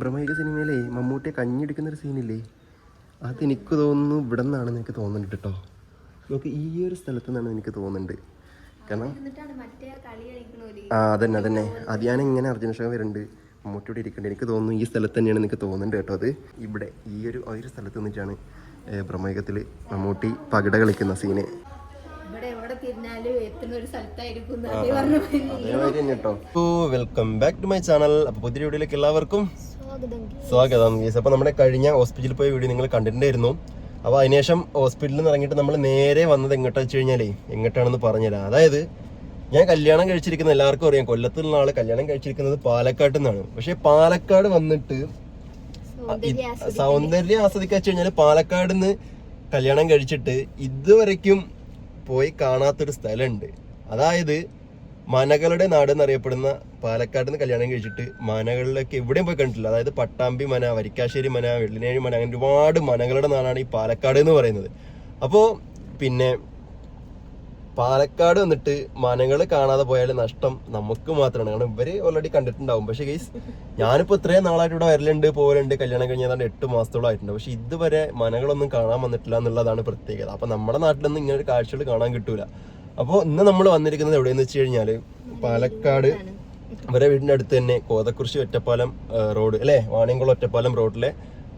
ബ്രഹ്മയുഗ സിനിമയിലെ മമ്മൂട്ടിയെ കഞ്ഞിടിക്കുന്ന ഒരു സീനില്ലേ? അത് എനിക്ക് തോന്നുന്നു ഇവിടെ നിന്നാണെന്ന് എനിക്ക് തോന്നുന്നുണ്ട് കേട്ടോ. നോക്ക് ഈ ഒരു സ്ഥലത്തു നിന്നാണ് എനിക്ക് തോന്നുന്നുണ്ട് കാരണം ആ അതന്നെ അതന്നെ. അത് ഞാൻ ഇങ്ങനെ അർജുന ഷോ വരുന്നുണ്ട്. മമ്മൂട്ടിയോട് ഇരിക്കുന്നുണ്ട് എനിക്ക് തോന്നുന്നു ഈ സ്ഥലത്ത് തന്നെയാണ് എനിക്ക് തോന്നുന്നുണ്ട് കേട്ടോ അത്. ഇവിടെ ഈ ഒരു ഒരു സ്ഥലത്ത് നിന്നിട്ടാണ് ബ്രഹ്മയുഗത്തിൽ മമ്മൂട്ടി പകട കളിക്കുന്ന scene. Welcome back to my channel. അപ്പോൾ പുതിയ വീഡിയോയിലേക്ക് എല്ലാവർക്കും സ്വാഗതം. യെസ് അപ്പോൾ നമ്മുടെ കഴിഞ്ഞ ഹോസ്പിറ്റലിൽ പോയി വീഡിയോ നിങ്ങൾ കണ്ടിട്ടുണ്ടായിരുന്നു. അപ്പോൾ അതിനുശേഷം ഹോസ്പിറ്റലിൽ നിന്ന് ഇറങ്ങിയിട്ട് നമ്മൾ നേരെ വന്നത് എങ്ങോട്ടാ വെച്ച് കഴിഞ്ഞാലേ എങ്ങോട്ടാണെന്ന് പറഞ്ഞുതരാം. അതായത് ഞാൻ കല്യാണം കഴിച്ചിരിക്കുന്ന എല്ലാവർക്കും അറിയാം കൊല്ലത്തുള്ള ആൾ കല്യാണം കഴിച്ചിരിക്കുന്നത് പാലക്കാട്ടിൽ നിന്നാണ്. പക്ഷെ പാലക്കാട് വന്നിട്ട് സൗന്ദര്യ സൗന്ദര്യം ആസ്വദിക്കാൻ വെച്ച് കഴിഞ്ഞാൽ പാലക്കാട് നിന്ന് കല്യാണം കഴിച്ചിട്ട് ഇതുവരയ്ക്കും പോയി കാണാത്തൊരു സ്ഥലമുണ്ട്. അതായത് മനകളുടെ നാട് എന്നറിയപ്പെടുന്ന പാലക്കാട് നിന്ന് കല്യാണം കഴിച്ചിട്ട് മനകളിലേക്ക് എവിടെയും പോയി കണ്ടിട്ടില്ല. അതായത് പട്ടാമ്പി മന വരിക്കാശ്ശേരി മന വെള്ളിനേഴി മന അങ്ങനെ ഒരുപാട് മനകളുടെ നാടാണ് ഈ പാലക്കാട് എന്ന് പറയുന്നത്. അപ്പോൾ പിന്നെ പാലക്കാട് വന്നിട്ട് മനകൾ കാണാതെ പോയാൽ നഷ്ടം നമുക്ക് മാത്രമാണ് കാരണം ഇവർ ഓൾറെഡി കണ്ടിട്ടുണ്ടാവും. പക്ഷെ ഗൈസ് ഞാനിപ്പോ ഇത്രയും നാളായിട്ട് ഇവിടെ വരലുണ്ട് പോലുണ്ട് കല്യാണം കഴിഞ്ഞാൽ എട്ട് മാസത്തോളം ആയിട്ടുണ്ട്. പക്ഷെ ഇതുവരെ മനകളൊന്നും കാണാൻ വന്നിട്ടില്ല എന്നുള്ളതാണ് പ്രത്യേകത. അപ്പൊ നമ്മുടെ നാട്ടിലൊന്നും ഇങ്ങനെ ഒരു കാഴ്ചകൾ കാണാൻ കിട്ടൂല. അപ്പോൾ ഇന്ന് നമ്മൾ വന്നിരിക്കുന്നത് എവിടെയെന്ന് വെച്ച് കഴിഞ്ഞാൽ പാലക്കാട്. ഇവരെ വീടിന്റെ അടുത്ത് തന്നെ കോതക്കുറിശി ഒറ്റപ്പാലം റോഡ് അല്ലേ? വാണിയംകുളം ഒറ്റപ്പാലം റോഡിലെ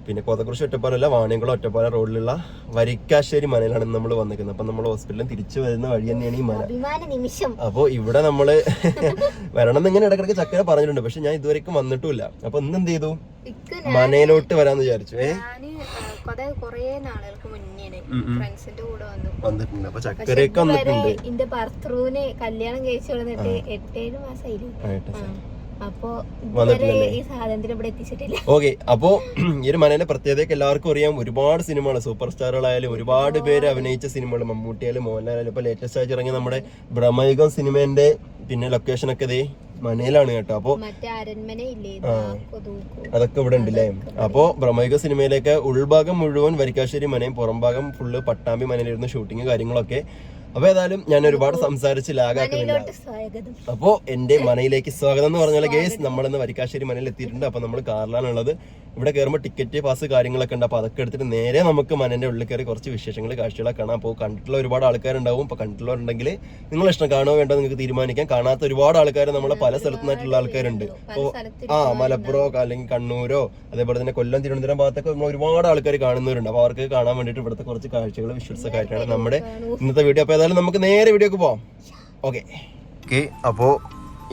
പിന്നെ കോതക്കുറിശി ഒറ്റപ്പാലല്ല വാണിയംകുളം ഒറ്റപ്പാല റോഡിലുള്ള വരിക്കാശ്ശേരി മനയിലാണ് നമ്മൾ വന്നിരിക്കുന്നത്. അപ്പൊ നമ്മൾ ഹോസ്പിറ്റലിൽ തിരിച്ചു വരുന്ന വഴി തന്നെയാണ് ഈ മന അഭിമാന നിമിഷം. അപ്പോ ഇവിടെ നമ്മൾ വരണം എന്നിങ്ങനെ ഇടക്കിടക്ക് ചക്കര പറഞ്ഞിട്ടുണ്ട്. പക്ഷെ ഞാൻ ഇതുവരെക്കും വന്നിട്ടുമില്ല. അപ്പൊ ഇന്ന് എന്ത് ചെയ്തു? മനയിലോട്ട് വരാന്ന് വിചാരിച്ചു. ഏ? ഫ്രണ്ട്സിന്റെ കൂടെ വന്നു വന്നിട്ടുണ്ട്. അപ്പൊ ചക്കരയൊക്കെ വന്നിട്ടുണ്ട്. എന്റെ ഭർത്തൃവിന് കല്യാണം കഴിച്ചു എട്ടേഴ് മാസമായില്ലേ അപ്പൊ? ഈ ഓക്കെ അപ്പോ ഒരു മനയിലെ പ്രത്യേകതയൊക്കെ എല്ലാവർക്കും അറിയാം. ഒരുപാട് സിനിമകൾ സൂപ്പർ സ്റ്റാറുകളായാലും ഒരുപാട് പേര് അഭിനയിച്ച സിനിമകൾ മമ്മൂട്ടിയായാലും മോഹൻലാലായാലും ഇപ്പൊ ലേറ്റസ്റ്റ് ആയിട്ട് ഇറങ്ങിയ നമ്മുടെ ബ്രഹ്മയുഗം സിനിമേന്റെ പിന്നെ ലൊക്കേഷൻ ഒക്കെ ഇതേ മനയിലാണ് കേട്ടോ. അപ്പോ അതൊക്കെ ഇവിടെ ഉണ്ടല്ലേ അപ്പോ ബ്രഹ്മയുഗ സിനിമയിലേക്ക് ഉൾഭാഗം മുഴുവൻ വരിക്കാശ്ശേരി മനയും പുറംഭാഗം ഫുള്ള് പട്ടാമ്പി മനയിലിരുന്ന് ഷൂട്ടിങ് കാര്യങ്ങളൊക്കെ. അപ്പൊ ഏതായാലും ഞാൻ ഒരുപാട് സംസാരിച്ച് ലാഗാക്കുന്നില്ല അപ്പോ എന്റെ മനയിലേക്ക് സ്വാഗതം എന്ന് പറഞ്ഞാൽ ഗേസ് നമ്മളിന്ന് വരിക്കാശ്ശേരി മനയിൽ എത്തിയിട്ടുണ്ട് അപ്പൊ നമ്മൾ കാറിലാണുള്ളത്. ഇവിടെ കയറുമ്പോൾ ടിക്കറ്റ് പാസ് കാര്യങ്ങളൊക്കെ ഉണ്ട്. അപ്പോൾ അതൊക്കെ എടുത്തിട്ട് നേരെ നമുക്ക് മനന്റെ ഉള്ളിൽ കയറി കുറച്ച് വിശേഷങ്ങൾ കാഴ്ചകളൊക്കെ കാണാം. അപ്പോൾ കണ്ടിട്ടുള്ള ഒരുപാട് ആൾക്കാരുണ്ടാവും. ഇപ്പോൾ കണ്ടിട്ടുള്ളവരുണ്ടെങ്കിൽ നിങ്ങൾ ഇഷ്ടം കാണുമോ വേണ്ടോ നിങ്ങൾക്ക് തീരുമാനിക്കാം. കാണാത്ത ഒരുപാട് ആൾക്കാർ നമ്മളെ പല സ്ഥലത്തുനിന്നായിട്ടുള്ള ആൾക്കാരുണ്ട്. അപ്പോൾ ആ മലപ്പുറമോ അല്ലെങ്കിൽ കണ്ണൂരോ അതേപോലെ തന്നെ കൊല്ലം തിരുവനന്തപുരം ഭാഗത്തൊക്കെ നമ്മൾ ഒരുപാട് ആൾക്കാർ കാണുന്നവരുണ്ട്. അപ്പോൾ അവർക്ക് കാണാൻ വേണ്ടിയിട്ട് ഇവിടുത്തെ കുറച്ച് കാഴ്ചകൾ വിശ്വസൊക്കെ ആയിട്ടാണ് നമ്മുടെ ഇന്നത്തെ വീഡിയോ അപ്പോൾ ഏതായാലും നമുക്ക് നേരെ വീഡിയോക്ക് പോവാം. ഓക്കെ ഓക്കെ അപ്പോൾ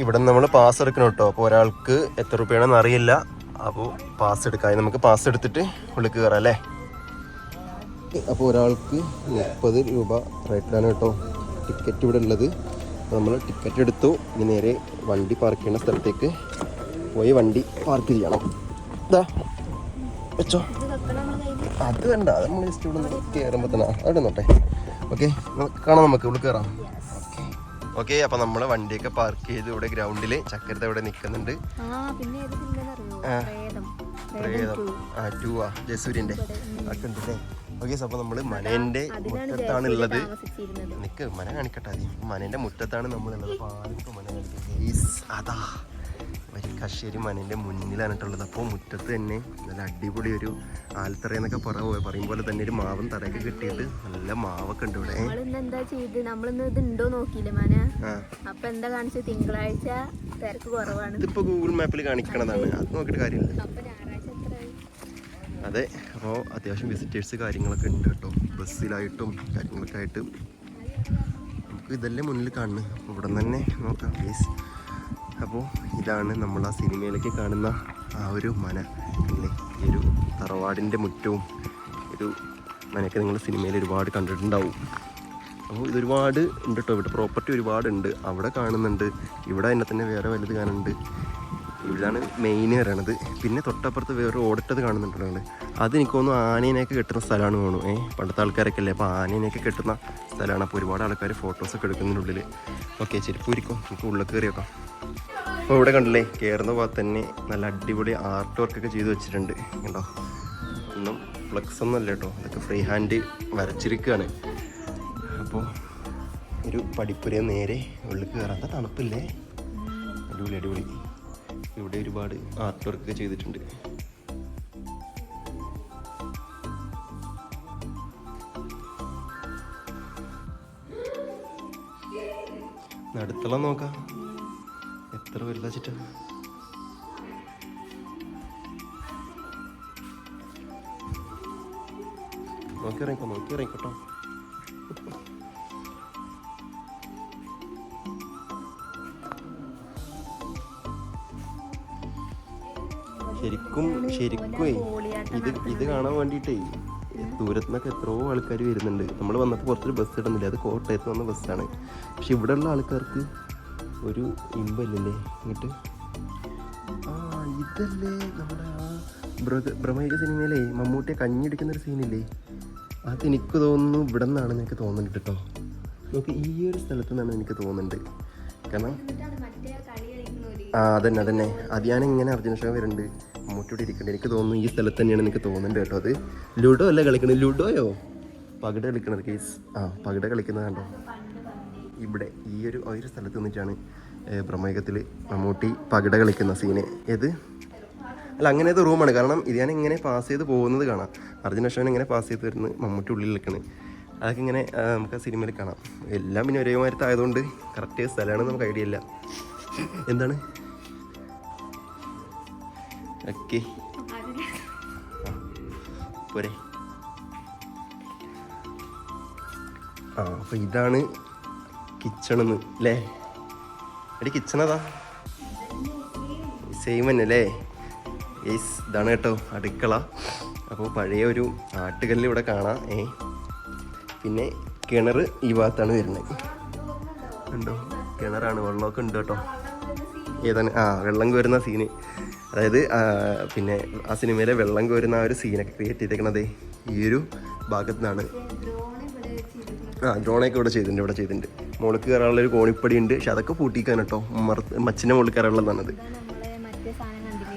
ഇവിടെ നമ്മൾ പാസ് എടുക്കണം കേട്ടോ. അപ്പോൾ ഒരാൾക്ക് എത്ര രൂപയാണെന്ന് അറിയില്ല. അപ്പോൾ പാസ് എടുക്കാം. നമുക്ക് പാസ് എടുത്തിട്ട് ഉള്ളിൽ കയറാം അല്ലേ? അപ്പോൾ ഒരാൾക്ക് മുപ്പത് രൂപ റേറ്റിലാണ് കേട്ടോ ടിക്കറ്റ് ഇവിടെ ഉള്ളത്. അപ്പോൾ നമ്മൾ ടിക്കറ്റ് എടുത്തു. ഇനി നേരെ വണ്ടി പാർക്ക് ചെയ്യുന്ന സ്ഥലത്തേക്ക് പോയി വണ്ടി പാർക്ക് ചെയ്യണം. ഇതാ വെച്ചോ. അത് വേണ്ട. അത് നമ്മൾ ജസ്റ്റ് ഇവിടെ കയറുമ്പോൾ തന്നെ അവിടെ നോട്ടെ ഓക്കെ കാണാം നമുക്ക്. ഇവിടെ കയറാം ഓക്കെ അപ്പം നമ്മൾ വണ്ടിയൊക്കെ പാർക്ക് ചെയ്ത് ഇവിടെ ഗ്രൗണ്ടിൽ ചക്കരത്തെ ഇവിടെ നിൽക്കുന്നുണ്ട് ആ പിന്നെ ഏത് സിനിമ ആ. പ്രേതം പ്രേതം ആ ടൂ ആ ജയസൂര്യന്റെ. ഒക്കെ ഉണ്ട് ഓക്കെ അപ്പോൾ നമ്മൾ മനേന്റെ മുറ്റത്താണ് ഉള്ളത് നിക്ക് മന കാണിക്കട്ടെ ആദ്യം. മനേന്റെ മുറ്റത്താണ് നമ്മളുള്ളത്. അപ്പോൾ ആദ്യം ഇപ്പോൾ മന കാണിക്കാം അതാ. വരിക്കാശ്ശേരി മനേന്റെ മുന്നിലാണ് കേട്ടുള്ളത് അപ്പോൾ മുറ്റത്ത് തന്നെ നല്ല അടിപൊളി ഒരു ആൽത്തറ എന്നൊക്കെ പറ പറയും പോലെ തന്നെ ഒരു മാവൻ തറയൊക്കെ കിട്ടിയിട്ട് നല്ല മാവൊക്കെ ഉണ്ട് ഇവിടെ. നമ്മളിന്ന് എന്താ ചെയ്ത്? നമ്മളിന്ന് ഇത് ഉണ്ടോ നോക്കിയില്ലേ മന? ആ. അപ്പൊ എന്താ കാണിച്ചത് തിങ്കളാഴ്ച തിരക്ക് കുറവാണ്. ഇതിപ്പോൾ ഗൂഗിൾ മാപ്പിൽ കാണിക്കണതാണ്. അത് നോക്കിയിട്ട് കാര്യമില്ല. അതെ അപ്പോൾ അത്യാവശ്യം വിസിറ്റേഴ്സ് കാര്യങ്ങളൊക്കെ ഉണ്ട് കേട്ടോ. ബസ്സിലായിട്ടും കാര്യങ്ങളൊക്കെ ആയിട്ട്. നമുക്ക് ഇതല്ലേ മുന്നിൽ കാണുന്നത് ഇവിടെ നിന്ന് തന്നെ നോക്കാം പ്ലീസ് അപ്പോൾ ഇതാണ് നമ്മൾ ആ സിനിമയിലേക്ക് കാണുന്ന ആ ഒരു മന അല്ലേ? ഈ ഒരു തറവാടിന്റെ മുറ്റവും ഒരു മനയൊക്കെ നിങ്ങൾ സിനിമയിൽ ഒരുപാട് കണ്ടിട്ടുണ്ടാവും. അപ്പോൾ ഇതൊരുപാട് ഉണ്ട് കേട്ടോ ഇവിടെ പ്രോപ്പർട്ടി ഒരുപാടുണ്ട് അവിടെ കാണുന്നുണ്ട്. ഇവിടെ തന്നെ തന്നെ വേറെ വലുത് കാണുന്നുണ്ട്. ഇവിടെയാണ് മെയിൻ വരണത് പിന്നെ തൊട്ടപ്പുറത്ത് വേറെ ഓടിട്ടത് കാണുന്നുണ്ടല്ലോ നിങ്ങൾ. അത് എനിക്ക് തോന്നുന്നു ആനേനെയൊക്കെ കെട്ടുന്ന സ്ഥലമാണ് തോന്നുന്നു. ഏഹ് പണ്ടത്തെ ആൾക്കാരൊക്കെ അല്ലേ അപ്പോൾ ആനേനെയൊക്കെ കെട്ടുന്ന സ്ഥലമാണ്. അപ്പോൾ ഒരുപാട് ആൾക്കാർ ഫോട്ടോസൊക്കെ എടുക്കുന്നതിനുള്ളിൽ ഓക്കെ ചെരുപ്പൂരിക്കും നമുക്ക് ഉള്ളിൽ കയറി വെക്കാം. അപ്പോൾ ഇവിടെ കണ്ടില്ലേ കയറുന്ന ഭാഗത്ത് തന്നെ നല്ല അടിപൊളി ആർട്ട് വർക്കൊക്കെ ചെയ്ത് വെച്ചിട്ടുണ്ട്. കണ്ടോ? ഒന്നും ഫ്ലക്സ് ഒന്നും അല്ല കേട്ടോ. അതൊക്കെ ഫ്രീ ഹാൻഡ് വരച്ചിരിക്കുകയാണ്. അപ്പോൾ ഒരു പഠിപ്പുരയെ നേരെ ഉള്ളിൽ കയറാത്ത തണുപ്പില്ലേ? അടിപൊളി അടിപൊളി. ഇവിടെ ഒരുപാട് ആർട്ട് വർക്ക് ചെയ്തിട്ടുണ്ട്. നടുത്തളം നോക്കാം. എത്ര വലുതാ ചിട്ട നോക്കി ഇറങ്ങിക്കോ നോക്കി ഇറങ്ങിക്കോട്ടോ ശരിക്കും ശരിക്കും ഇത് ഇത് കാണാൻ വേണ്ടിയിട്ടേ. ദൂരത്തു നിന്നൊക്കെ എത്രയോ ആൾക്കാർ വരുന്നുണ്ട്. നമ്മൾ വന്നപ്പോൾ പുറത്തൊരു ബസ് ഇടുന്നില്ല? അത് കോട്ടയത്ത് വന്ന ബസ്സാണ് പക്ഷെ ഇവിടെയുള്ള ആൾക്കാർക്ക് ഒരു ഇമ്പല്ലേ? എന്നിട്ട് ആ ഇതല്ലേ നമ്മുടെ ആ ബ്രഹ- ബ്രഹ്മയുഗ സിനിമയിലെ മമ്മൂട്ടിയെ കഞ്ഞിടിക്കുന്ന ഒരു സീനില്ലേ അതെനിക്ക് തോന്നുന്നു ഇവിടെ നിന്നാണ് എനിക്ക് തോന്നുന്നുണ്ട് കേട്ടോ നോക്ക് ഈ ഒരു സ്ഥലത്ത് നിന്നാണ് എനിക്ക് തോന്നുന്നുണ്ട് കാരണം ആ അതന്നെ അതന്നെ. അത് ഞാൻ ഇങ്ങനെ അർജുന ഷോ വരുന്നുണ്ട്. മമ്മൂട്ടിയോട് ഇരിക്കേണ്ടത് എനിക്ക് തോന്നുന്നു ഈ സ്ഥലത്ത് തന്നെയാണ് എനിക്ക് തോന്നുന്നുണ്ട് കേട്ടോ അത്. ലുഡോ അല്ല കളിക്കണത്? ലുഡോയോ? പകിട കളിക്കണത് കേസ്. ആ പകിട കളിക്കുന്നത് കണ്ടോ? ഇവിടെ ഈ ഒരു ഒരു സ്ഥലത്ത് നിന്നിട്ടാണ് ബ്രഹ്മയുഗത്തിൽ മമ്മൂട്ടി പകിട കളിക്കുന്ന സീന്. ഏത്? അല്ല അങ്ങനെ ഏത് റൂമാണ് കാരണം ഇത് ഞാൻ ഇങ്ങനെ പാസ് ചെയ്ത് പോകുന്നത് കാണാം. അർജുന അശോകൻ ഇങ്ങനെ പാസ് ചെയ്ത് വരുന്നത് മമ്മൂട്ടി ഉള്ളിൽ നിൽക്കണ്. അതൊക്കെ ഇങ്ങനെ നമുക്ക് ആ സിനിമയിൽ കാണാം. എല്ലാം പിന്നെ ഒരേമാരത്തെ ആയതുകൊണ്ട് കറക്റ്റ് സ്ഥലമാണെന്ന് നമുക്ക് ഐഡിയ ഇല്ല. എന്താണ്? ഓക്കെ പോരെ ആ അപ്പോൾ ഇതാണ് കിച്ചണെന്ന് അല്ലേ എടി കിച്ചൺ അതാ സെയിം തന്നെ അല്ലേ യെസ് ഇതാണ് കേട്ടോ അടുക്കള. അപ്പോൾ പഴയ ഒരു ആട്ടുകല്ല് ഇവിടെ കാണാം ഏ? പിന്നെ കിണർ ഈ ഭാഗത്താണ് വരുന്നത്. ഉണ്ടോ കിണറാണ് വെള്ളമൊക്കെ ഉണ്ട് കേട്ടോ. ഏതാണ്? ആ വെള്ളം കോരുന്ന സീന് അതായത് പിന്നെ ആ സിനിമയിലെ വെള്ളം കോരുന്ന ആ ഒരു സീനൊക്കെ ക്രിയേറ്റ് ചെയ്തേക്കണത് ഈ ഒരു ഭാഗത്തു നിന്നാണ് ആ ഡ്രോണൊക്കെ ഇവിടെ ചെയ്തിട്ടുണ്ട് ഇവിടെ ചെയ്തിട്ടുണ്ട്. മുകളിൽ കയറാനുള്ള ഒരു കോണിപ്പടി ഉണ്ട്. പക്ഷെ അതൊക്കെ പൂട്ടിക്കാൻ കേട്ടോ. മച്ചിന്റെ മുകളിൽ കയറാനുള്ളതാണത്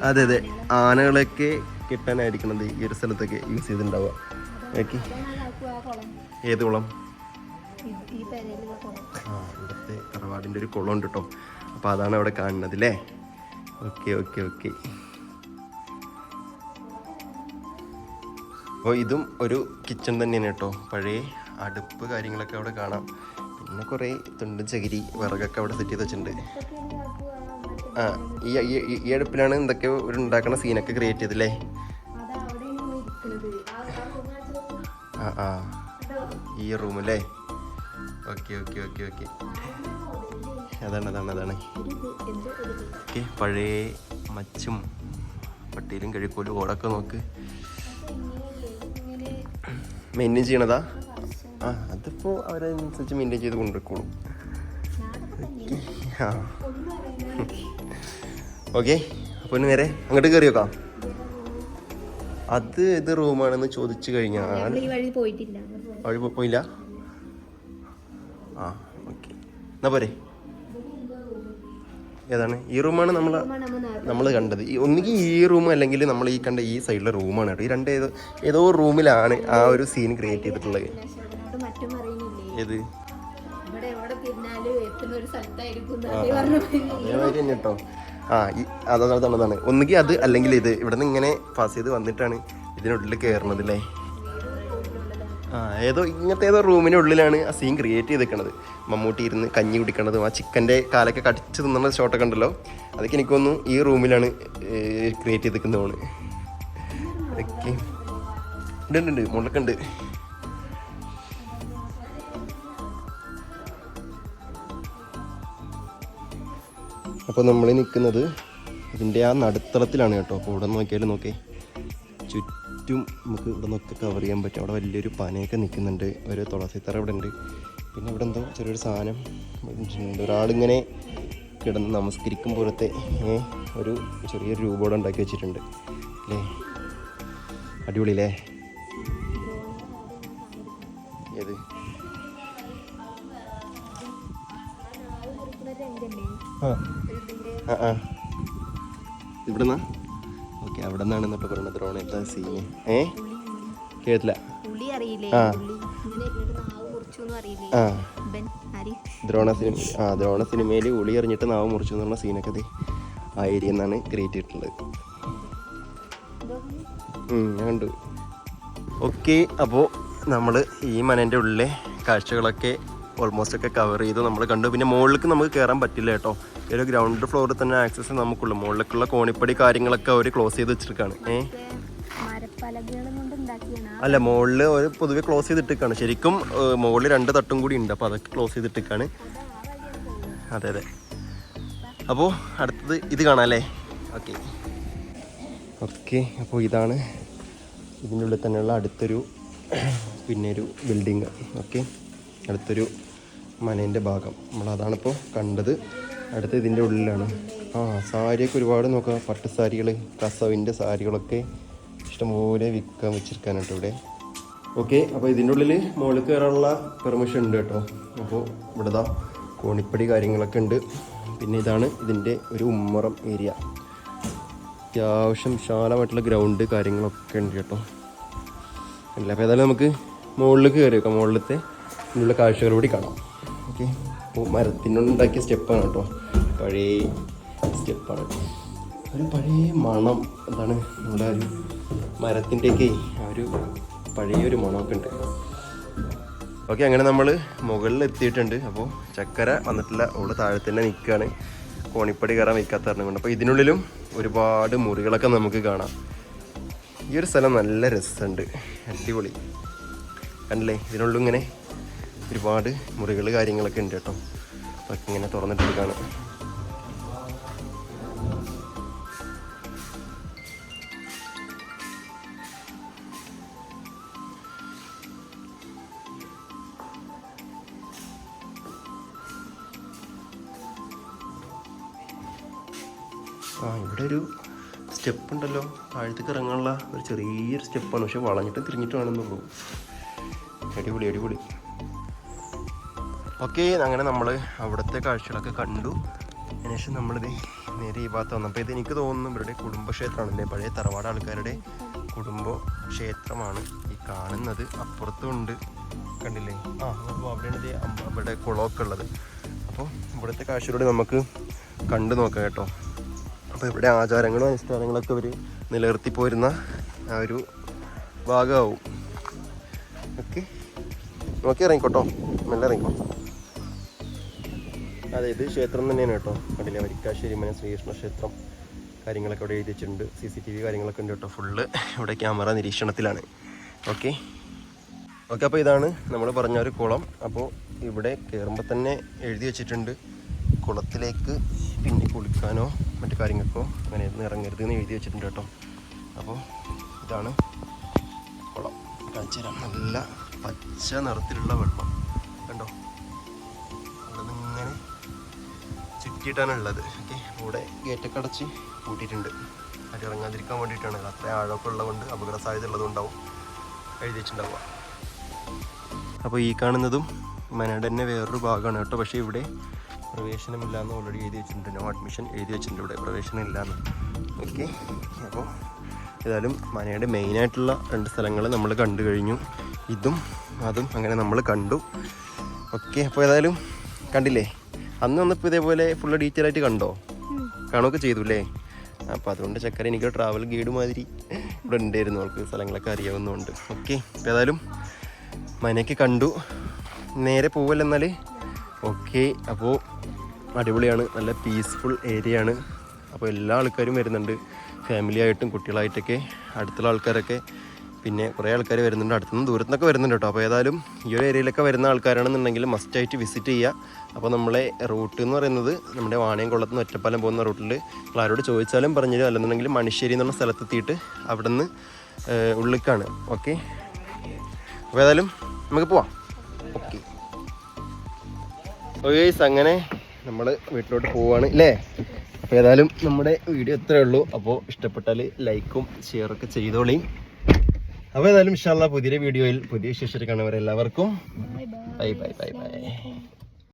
അതെ. അതെ ആനകളൊക്കെ കിട്ടാനായിരിക്കണത് ഈ ഒരു സ്ഥലത്തൊക്കെ യൂസ് ചെയ്തിട്ടുണ്ടാവുക. ഏത് കുളം? ആ ഇവിടുത്തെ തറവാടിന്റെ ഒരു കുളം ഉണ്ട് കേട്ടോ. അപ്പോൾ അതാണ് അവിടെ കാണുന്നത് അല്ലേ ഓക്കെ ഓക്കെ ഓക്കെ അപ്പോൾ ഇതും ഒരു കിച്ചൺ തന്നെയാണ് കേട്ടോ. പഴയ അടുപ്പ് കാര്യങ്ങളൊക്കെ അവിടെ കാണാം. പിന്നെ കുറേ തുണ്ട് ചകിരി വിറകൊക്കെ അവിടെ സെറ്റ് ചെയ്ത് വെച്ചിട്ടുണ്ട്. ആ ഈ ഈ- അടുപ്പിലാണ് എന്തൊക്കെ ഒരു ഉണ്ടാക്കണ സീനൊക്കെ ക്രിയേറ്റ് ചെയ്തല്ലേ ആ ആ. ഈ റൂമല്ലേ ഓക്കെ ഓക്കെ ഓക്കെ ഓക്കെ അതാണ് അതാണ് അതാണ്. ഓക്കെ പഴയ മച്ചും പട്ടിയിലും കഴിക്കോലും ഓടൊക്കെ നോക്ക്. മെയിന്റെയിൻ ചെയ്യണതാ? ആ അതിപ്പോൾ അവരനുസരിച്ച് മെയിന്റെയിൻ ചെയ്ത് കൊണ്ടുപോയിക്കോളും ആ. ഓക്കെ അപ്പോൾ നേരെ അങ്ങോട്ട് കയറി വെക്കാം. അത് ഏത് റൂമാണെന്ന് ചോദിച്ചു കഴിഞ്ഞാൽ വഴി പോയില്ല? ആ ഓക്കെ. എന്നാ പോരെ? ഏതാണ്? ഈ റൂമാണ് നമ്മൾ നമ്മൾ കണ്ടത്. ഈ ഒന്നുകിൽ ഈ റൂം അല്ലെങ്കിൽ നമ്മൾ ഈ കണ്ട ഈ സൈഡിലെ റൂമാണ് കേട്ടോ. ഈ രണ്ട് ഏതോ ഏതോ റൂമിലാണ് ആ ഒരു സീൻ ക്രിയേറ്റ് ചെയ്തിട്ടുള്ളത്. ഏത്? കേട്ടോ. ആ ഈ അതാണ് അതാണ് ഒന്നുകിൽ അത് അല്ലെങ്കിൽ ഇത്. ഇവിടെ നിന്ന് ഇങ്ങനെ പാസ് ചെയ്ത് വന്നിട്ടാണ് ഇതിനുള്ളിൽ കയറുന്നത് അല്ലേ? ആ ഏതോ ഇങ്ങനത്തെ ഏതോ റൂമിന്റെ ഉള്ളിലാണ് ആ സീൻ ക്രിയേറ്റ് ചെയ്തേക്കണത് മമ്മൂട്ടി ഇരുന്ന് കഞ്ഞി കുടിക്കണതും ആ ചിക്കന്റെ കാലൊക്കെ കടിച്ച് തിന്നുന്ന ഷോട്ടൊക്കെ ഉണ്ടല്ലോ. അതൊക്കെ എനിക്ക് തോന്നുന്നു ഈ റൂമിലാണ് ക്രിയേറ്റ് ചെയ്തേക്കുന്നതാണ് ഓക്കെ ഉണ്ട് ഉണ്ട് ഉണ്ട്. അപ്പോൾ നമ്മൾ നിൽക്കുന്നത് ഇതിന്റെ ആ നടുത്തളത്തിലാണ് കേട്ടോ. അപ്പോൾ ഇവിടെ നോക്കിയാലും നോക്കേ. ചുറ്റും നമുക്ക് ഇവിടെ നിന്നൊക്കെ കവർ ചെയ്യാൻ പറ്റും. അവിടെ വലിയൊരു പനയൊക്കെ നിൽക്കുന്നുണ്ട്. ഒരു തുളസിത്തറ ഇവിടെ ഉണ്ട്. പിന്നെ ഇവിടെ എന്തോ ചെറിയൊരു സാധനം ഒരാളിങ്ങനെ കിടന്ന് നമസ്കരിക്കും പോലത്തെ ഒരു ചെറിയൊരു രൂപയോടെ ഉണ്ടാക്കി വെച്ചിട്ടുണ്ട്. അല്ലേ? അടിപൊളി അല്ലേ ഏത്? ആ ആ ആ. ഇവിടുന്നാ? ഓക്കെ അവിടെ നിന്നാണ് പറയുന്നത് ഡ്രോൺ എന്താ സീന് ഏ? കേട്ടില്ല. ആ. ആ. ദ്രോണ സിനിമ ആ ദ്രോണ സിനിമയിൽ ഉളി എറിഞ്ഞിട്ട് നാവ് മുറിച്ചു എന്ന് പറഞ്ഞ സീനൊക്കെ ദേ ആ ഏരിയ എന്നാണ് ക്രിയേറ്റ് ചെയ്തിട്ടുള്ളത്. ഞാൻ കണ്ടു. ഓക്കെ അപ്പോൾ നമ്മൾ ഈ മനേന്റെ ഉള്ളിലെ കാഴ്ചകളൊക്കെ ഓൾമോസ്റ്റ് ഒക്കെ കവർ ചെയ്തു നമ്മൾ കണ്ടു. പിന്നെ മുകളിലേക്ക് നമുക്ക് കയറാൻ പറ്റില്ല കേട്ടോ. ഒരു ഗ്രൗണ്ട് ഫ്ലോറിൽ തന്നെ ആക്സസ് നമുക്കുള്ളൂ. മുകളിലേക്കുള്ള കോണിപ്പടി കാര്യങ്ങളൊക്കെ അവർ ക്ലോസ് ചെയ്ത് വെച്ചിരിക്കുകയാണ് ഏ? അല്ല മുകളിൽ ഒരു പൊതുവെ ക്ലോസ് ചെയ്തിട്ടിരിക്കുകയാണ് ശരിക്കും മുകളിൽ രണ്ട് തട്ടും കൂടി ഉണ്ട്. അപ്പോൾ അതൊക്കെ ക്ലോസ് ചെയ്തിട്ടിരിക്കാണ്. അതെ അതെ. അപ്പോൾ അടുത്തത് ഇത് കാണാം അല്ലേ? ഓക്കെ. ഓക്കെ അപ്പോൾ ഇതാണ് ഇതിന്റെ ഉള്ളിൽ തന്നെയുള്ള അടുത്തൊരു പിന്നെ ഒരു ബിൽഡിങ് ഓക്കെ അടുത്തൊരു മനേന്റെ ഭാഗം. നമ്മളതാണിപ്പോൾ കണ്ടത്. അടുത്ത് ഇതിന്റെ ഉള്ളിലാണ്. ആ സാരിയൊക്കെ ഒരുപാട് നോക്കാം. പട്ട് സാരികൾ കസവിന്റെ സാരികളൊക്കെ ഇഷ്ടംപോലെ വിൽക്കാൻ വെച്ചിരിക്കാനായിട്ട് ഇവിടെ. ഓക്കെ അപ്പോൾ ഇതിന്റെ ഉള്ളിൽ മുകളിൽ കയറാനുള്ള പെർമിഷൻ ഉണ്ട് കേട്ടോ. അപ്പോൾ ഇവിടെ ദാ കോണിപ്പടി കാര്യങ്ങളൊക്കെ ഉണ്ട്. പിന്നെ ഇതാണ് ഇതിന്റെ ഒരു ഉമ്മറം ഏരിയ. അത്യാവശ്യം വിശാലമായിട്ടുള്ള ഗ്രൗണ്ട് കാര്യങ്ങളൊക്കെ ഉണ്ട് കേട്ടോ. അല്ല അപ്പോൾ ഏതായാലും നമുക്ക് മുകളിലേക്ക് കയറി വെക്കാം. മുകളിലത്തെ ഇതിനുള്ള കാഴ്ചകളോടി കാണാം. ഓക്കെ. മരത്തിനുണ്ടാക്കിയ സ്റ്റെപ്പാണ് കേട്ടോ. പഴയ സ്റ്റെപ്പാണ്. ഒരു പഴയ മണം അതാണ് നമ്മുടെ ഒരു മരത്തിന്റെയൊക്കെ ആ ഒരു പഴയൊരു മണമൊക്കെ ഉണ്ട്. ഓക്കെ അങ്ങനെ നമ്മൾ മുകളിൽ എത്തിയിട്ടുണ്ട്. അപ്പോൾ ചക്കര വന്നിട്ടില്ല. അവൾ താഴെ തന്നെ നിൽക്കുകയാണ് കോണിപ്പടി കയറാൻ വയ്ക്കാത്ത കൊണ്ട് അപ്പോൾ ഇതിനുള്ളിലും ഒരുപാട് മുറികളൊക്കെ നമുക്ക് കാണാം. ഈ ഒരു സ്ഥലം നല്ല രസമുണ്ട്. അടിപൊളി. കണ്ടില്ലേ? ഇതിനുള്ളിൽ ഇങ്ങനെ ഒരുപാട് മുറികൾ കാര്യങ്ങളൊക്കെ ഉണ്ട് കേട്ടോ. അതൊക്കെ ഇങ്ങനെ തുറന്നിട്ട് കാണാം ആ ഇവിടെ ഒരു സ്റ്റെപ്പ് ഉണ്ടല്ലോ. താഴത്തേക്ക് ഇറങ്ങാനുള്ള ഒരു ചെറിയൊരു സ്റ്റെപ്പാണ്. പക്ഷെ വളഞ്ഞിട്ട് തിരിഞ്ഞിട്ട് ആണെന്നുള്ളൂ. അടിപൊളി അടിപൊളി. ഓക്കെ അങ്ങനെ നമ്മൾ അവിടുത്തെ കാഴ്ചകളൊക്കെ കണ്ടു. അതിനുശേഷം നമ്മളിത് നേരെ ഈ ഭാഗത്ത് വന്നപ്പോൾ ഇത് എനിക്ക് തോന്നുന്നു ഇവരുടെ കുടുംബക്ഷേത്രമാണല്ലേ? പഴയ തറവാട് ആൾക്കാരുടെ കുടുംബ ക്ഷേത്രമാണ് ഈ കാണുന്നത്. അപ്പുറത്തും ഉണ്ട് കണ്ടില്ലേ? ആ അപ്പോൾ അവിടെയാണ് അവിടെ കുളമൊക്കെ ഉള്ളത്. അപ്പോൾ ഇവിടുത്തെ കാഴ്ചയിലൂടെ നമുക്ക് കണ്ടു നോക്കാം കേട്ടോ. അപ്പോൾ ഇവിടെ ആചാരങ്ങളും അനുഷ്ഠാനങ്ങളൊക്കെ അവർ നിലനിർത്തി പോരുന്ന ആ ഒരു ഭാഗമാവും. ഓക്കെ? നോക്കി ഇറങ്ങിക്കോട്ടോ മെല്ലെ ഇറങ്ങിക്കോ അതെ ഇത് ക്ഷേത്രം തന്നെയാണ് കേട്ടോ. കണ്ടില്ലേ വരിക്കാശ്ശേരി മന ശ്രീകൃഷ്ണ ക്ഷേത്രം കാര്യങ്ങളൊക്കെ ഇവിടെ എഴുതി വെച്ചിട്ടുണ്ട് സി സി ടി വി കാര്യങ്ങളൊക്കെ ഉണ്ട് കേട്ടോ ഫുള്ള് ഇവിടെ ക്യാമറ നിരീക്ഷണത്തിലാണ്. ഓക്കെ ഓക്കെ അപ്പോൾ ഇതാണ് നമ്മൾ പറഞ്ഞ ഒരു കുളം. അപ്പോൾ ഇവിടെ കയറുമ്പോൾ തന്നെ എഴുതി വെച്ചിട്ടുണ്ട്. കുളത്തിലേക്ക് പിന്നെ കുളിക്കാനോ മറ്റു കാര്യങ്ങൾക്കോ അങ്ങനെ ഇറങ്ങരുത് എന്ന് എഴുതി വെച്ചിട്ടുണ്ട് കേട്ടോ. അപ്പോൾ ഇതാണ് കുളം. കാഴ്ച നല്ല പച്ച നിറത്തിലുള്ള വെള്ളം. കണ്ടോ? ചുറ്റിയിട്ടാണ് ഉള്ളത് ഓക്കെ ഇവിടെ ഗേറ്റൊക്കെ അടച്ച് പൂട്ടിയിട്ടുണ്ട്. അത് ഇറങ്ങാതിരിക്കാൻ വേണ്ടിയിട്ടാണ് അത്ര ആഴമൊക്കെ ഉള്ളതുകൊണ്ട് അപകട സാധ്യത ഉള്ളതുകൊണ്ടാവും എഴുതി വെച്ചിട്ടുണ്ടാവുക അപ്പോൾ ഈ കാണുന്നതും മനയുടെ വേറൊരു ഭാഗമാണ് കേട്ടോ. പക്ഷേ ഇവിടെ പ്രവേശനമില്ല എന്ന് ഓൾറെഡി എഴുതി വെച്ചിട്ടുണ്ട്. നോ അഡ്മിഷൻ എഴുതി വെച്ചിട്ടുണ്ട് ഇവിടെ. പ്രവേശനം ഇല്ലയെന്ന് ഓക്കെ അപ്പോൾ ഏതായാലും മനയുടെ മെയിനായിട്ടുള്ള രണ്ട് സ്ഥലങ്ങൾ നമ്മൾ കണ്ടു കഴിഞ്ഞു. ഇതും അതും അങ്ങനെ നമ്മൾ കണ്ടു. ഓക്കെ അപ്പോൾ ഏതായാലും കണ്ടില്ലേ? അന്ന് വന്നപ്പോൾ ഇതേപോലെ ഫുള്ള് ഡീറ്റെയിൽ ആയിട്ട് കണ്ടോ? കാണുകയൊക്കെ ചെയ്തു അല്ലേ അപ്പോൾ അതുകൊണ്ട് ചക്കര എനിക്ക് ട്രാവൽ ഗൈഡ് മാതിരി ഇവിടെ ഉണ്ടായിരുന്നു. അവൾക്ക് സ്ഥലങ്ങളൊക്കെ അറിയാവുന്നതുകൊണ്ട്. ഓക്കെ അപ്പോൾ ഏതായാലും മനയൊക്കെ കണ്ടു. നേരെ പോവല്ലോ എന്നാൽ ഓക്കെ അപ്പോൾ അടിപൊളിയാണ്. നല്ല പീസ്ഫുൾ ഏരിയ ആണ്. അപ്പോൾ എല്ലാ ആൾക്കാരും വരുന്നുണ്ട്. ഫാമിലി ആയിട്ടും കുട്ടികളായിട്ടൊക്കെ അടുത്തുള്ള ആൾക്കാരൊക്കെ. പിന്നെ കുറേ ആൾക്കാർ വരുന്നുണ്ട്. അടുത്തുനിന്ന് ദൂരത്തുനിന്നൊക്കെ വരുന്നുണ്ട് കേട്ടോ. അപ്പോൾ ഏതായാലും ഈ ഒരു ഏരിയയിലൊക്കെ വരുന്ന ആൾക്കാരാണെന്നുണ്ടെങ്കിൽ മസ്റ്റായിട്ട് വിസിറ്റ് ചെയ്യുക. അപ്പോൾ നമ്മളെ റൂട്ട് എന്ന് പറയുന്നത് നമ്മുടെ വാണിയംകുളത്ത് നിന്ന് ഒറ്റപ്പാലം പോകുന്ന റൂട്ടിൽ ആരോട് ചോദിച്ചാലും പറഞ്ഞു അല്ലെന്നുണ്ടെങ്കിൽ മണിശ്ശേരി എന്നുള്ള സ്ഥലത്തെത്തിയിട്ട് അവിടെ നിന്ന് ഉള്ളിക്കാണ്. ഓക്കെ അപ്പോൾ ഏതായാലും നമുക്ക് പോവാം. ഓക്കെ ഓക്കെ അങ്ങനെ നമ്മൾ വീട്ടിലോട്ട് പോവുകയാണ് അല്ലേ അപ്പോൾ ഏതായാലും നമ്മുടെ വീഡിയോ ഇത്രയേ ഉള്ളൂ. അപ്പോൾ ഇഷ്ടപ്പെട്ടാൽ ലൈക്കും ഷെയറൊക്കെ ചെയ്തോളി. അപ്പോൾ ഏതായാലും ഇഷ്ടമുള്ള പുതിയ വീഡിയോയിൽ പുതിയ വിശേഷം കാണുന്നവരെല്ലാവർക്കും ബൈ ബൈ ബൈ ബൈ